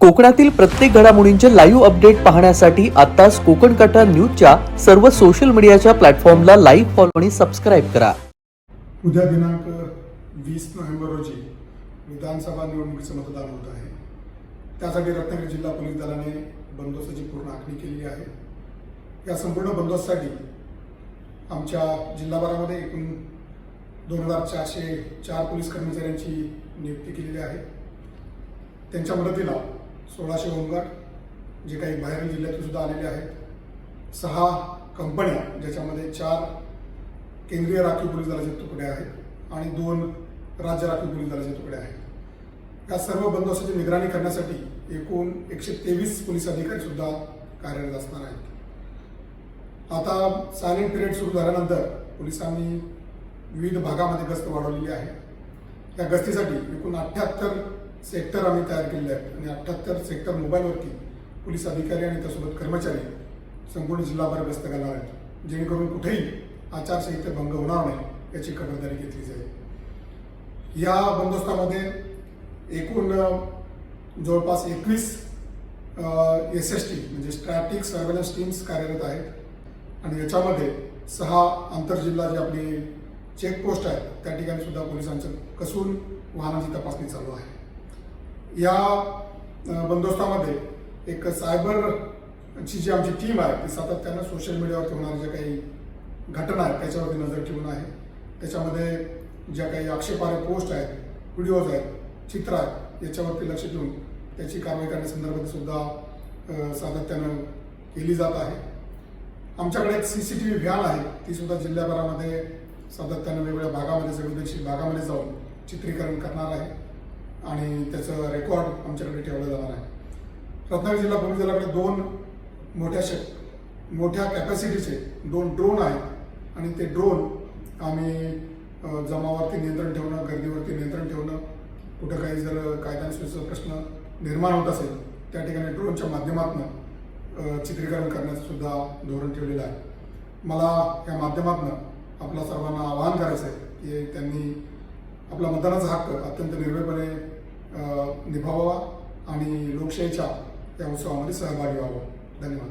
कोकणातील प्रत्येक घडामोडींचे लाईव्ह अपडेट पाहण्यासाठी आताच कोकण कटा न्यूजच्या सर्व सोशल मीडियाच्या प्लॅटफॉर्मला लाईव्ह फॉलो आणि सबस्क्राईब करा. उद्या दिनांक वीस नोव्हेंबर रोजी विधानसभा निवडणुकीचं मतदान होत आहे. त्यासाठी रत्नागिरी जिल्हा पोलीस दलाने बंदोबस्ताची पूर्ण आखणी केलेली आहे. या संपूर्ण बंदोबस्तासाठी आमच्या जिल्हाभरामध्ये एकूण दोन हजार चारशे चार पोलीस कर्मचाऱ्यांची नियुक्ती केलेली आहे. त्यांच्या मदतीला सोळाशे होमगार्ड जे काही बाहेरील जिल्ह्यातून सुद्धा आलेले आहेत. सहा कंपन्या ज्याच्यामध्ये चार केंद्रीय राखीव पोलीस दलाचे तुकडे आहेत आणि दोन राज्य राखीव पोलीस दलाचे तुकडे आहेत. या सर्व बंदोबस्ताची निगराणी करण्यासाठी एकूण एकशे तेवीस पोलीस अधिकारी सुद्धा कार्यरत असणार आहेत. आता सायलेंट पिरियड सुरू झाल्यानंतर पोलिसांनी विविध भागामध्ये गस्त वाढवलेली आहे. या गस्तीसाठी एकूण अठ्ठ्याहत्तर सेक्टर आम्ही तयार केलेले आहेत. आणि अठ्ठ्याहत्तर सेक्टर मोबाईलवरती पोलीस अधिकारी आणि त्यासोबत कर्मचारी संपूर्ण जिल्हाभर व्यस्त करणार आहेत. जेणेकरून कुठेही आचारसंहिता भंग होणार नाही याची खबरदारी घेतली जाईल. या बंदोबस्तामध्ये एकूण जवळपास एकवीस एस एस टी म्हणजे स्ट्रॅटिक सर्वेलन्स टीम्स कार्यरत आहेत. आणि याच्यामध्ये सहा आंतरजिल्हा जी आपली चेकपोस्ट आहेत त्या ठिकाणी सुद्धा पोलिसांचं कसून वाहनाची तपासणी चालू आहे. या बंदोबस्तामध्ये एक सायबरची जी आमची टीम आहे ती सातत्यानं सोशल मीडियावरती होणाऱ्या ज्या काही घटना आहेत त्याच्यावरती नजर ठेवून आहे. त्याच्यामध्ये ज्या काही आक्षेपार्ह पोस्ट आहेत व्हिडिओज आहेत चित्र आहेत याच्यावरती लक्ष ठेवून त्याची कारवाई करण्यासंदर्भात सुद्धा सातत्यानं केली जात आहे. आमच्याकडे एक C C T V van आहे ती सुद्धा जिल्ह्याभरामध्ये सातत्यानं वेगवेगळ्या भागामध्ये संवेदनशील भागामध्ये जाऊन चित्रीकरण करणार आहे. आणि त्याचं रेकॉर्ड आमच्याकडे ठेवलं जाणार आहे. रत्नागिरी जिल्हा पोलीस दलाकडे दोन मोठ्या शक मोठ्या कॅपॅसिटीचे दोन ड्रोन आहेत आणि ते ड्रोन आम्ही जमावरती जमावावरती नियंत्रण ठेवणं गर्दीवरती नियंत्रण ठेवणं कुठं काही जर कायदा प्रश्न निर्माण होत असेल त्या ठिकाणी ड्रोनच्या माध्यमातून चित्रीकरण करण्याचं सुद्धा धोरण ठेवलेलं आहे. मला या माध्यमातून आपल्या सर्वांना आवाहन करायचं आहे की त्यांनी आपला मतदानाचा हक्क अत्यंत निर्भयपणे निभावावा आणि लोकशाहीच्या या उत्सवामध्ये सहभागी व्हावं. धन्यवाद.